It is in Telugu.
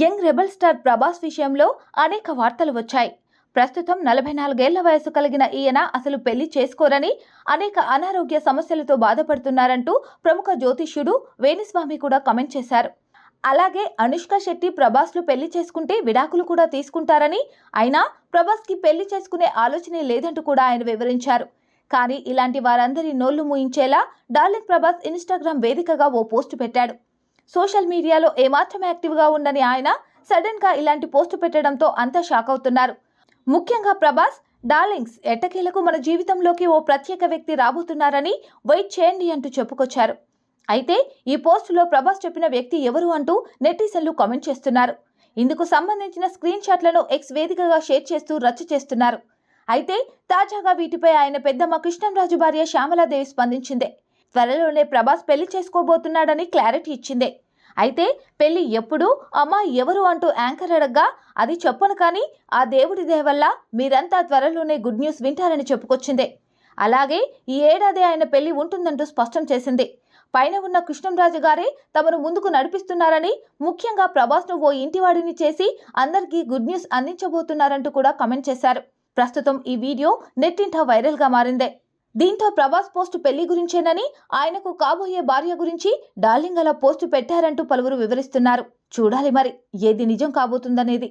యంగ్ రెబల్ స్టార్ ప్రభాస్ విషయంలో అనేక వార్తలు వచ్చాయి. ప్రస్తుతం నలభై నాలుగేళ్ళ వయసు కలిగిన ఈయన అసలు పెళ్ళి చేసుకోరని అనేక అనారోగ్య సమస్యలతో బాధపడుతున్నారంటూ ప్రముఖ జ్యోతిష్యుడు వేణుస్వామి కూడా కమెంట్ చేశారు. అలాగే అనుష్క శెట్టి ప్రభాస్లు పెళ్ళి చేసుకుంటే విడాకులు కూడా తీసుకుంటారని అయినా ప్రభాస్కి పెళ్ళి చేసుకునే ఆలోచనే లేదంటూ కూడా ఆయన వివరించారు. కానీ ఇలాంటి వారందరి నోళ్ళు మూయించేలా డార్లింగ్ ప్రభాస్ ఇన్స్టాగ్రామ్ వేదికగా ఓ పోస్టు పెట్టాడు. సోషల్ మీడియాలో ఏమాత్రం యాక్టివ్గా ఉండని ఆయన సడన్గా ఇలాంటి పోస్టు పెట్టడంతో అంతా షాక్ అవుతున్నారు. ముఖ్యంగా ప్రభాస్ డార్లింగ్స్ ఎట్టకేలకు మన జీవితంలోకి ఓ ప్రత్యేక వ్యక్తి రాబోతున్నారని వెయిట్ చేయండి అంటూ చెప్పుకొచ్చారు. అయితే ఈ పోస్టులో ప్రభాస్ చెప్పిన వ్యక్తి ఎవరు అంటూ నెటిజన్లు కామెంట్ చేస్తున్నారు. ఇందుకు సంబంధించిన స్క్రీన్ షాట్లను ఎక్స్ వేదికగా షేర్ చేస్తూ రచ్చ చేస్తున్నారు. అయితే తాజాగా వీటిపై ఆయన పెద్దమ్మ కృష్ణంరాజు భార్య శ్యామలాదేవి స్పందించిందే. త్వరలోనే ప్రభాస్ పెళ్ళి చేసుకోబోతున్నాడని క్లారిటీ ఇచ్చింది. అయితే పెళ్ళి ఎప్పుడు అమ్మా ఎవరు అంటూ యాంకర్ అడగ్గా అది చెప్పను కానీ ఆ దేవుడి దయ వల్ల మీరంతా త్వరలోనే గుడ్ న్యూస్ వింటారని చెప్పుకొచ్చింది. అలాగే ఈ ఏడాది ఆయన పెళ్ళి ఉంటుందంటూ స్పష్టం చేసింది. పైన ఉన్న కృష్ణంరాజు గారే తమను ముందుకు నడిపిస్తున్నారని ముఖ్యంగా ప్రభాస్ను ఓ ఇంటివాడిని చేసి అందరికీ గుడ్ న్యూస్ అందించబోతున్నారంటూ కూడా కమెంట్ చేశారు. ప్రస్తుతం ఈ వీడియో నెట్టింట వైరల్గా మారిందే. దీంతో ప్రభాస్ పోస్టు పెళ్ళి గురించేనని ఆయనకు కాబోయే భార్య గురించి డార్లింగ్ అలా పోస్టు పెట్టారంటూ పలువురు వివరిస్తున్నారు. చూడాలి మరి ఏది నిజం కాబోతుందనేది.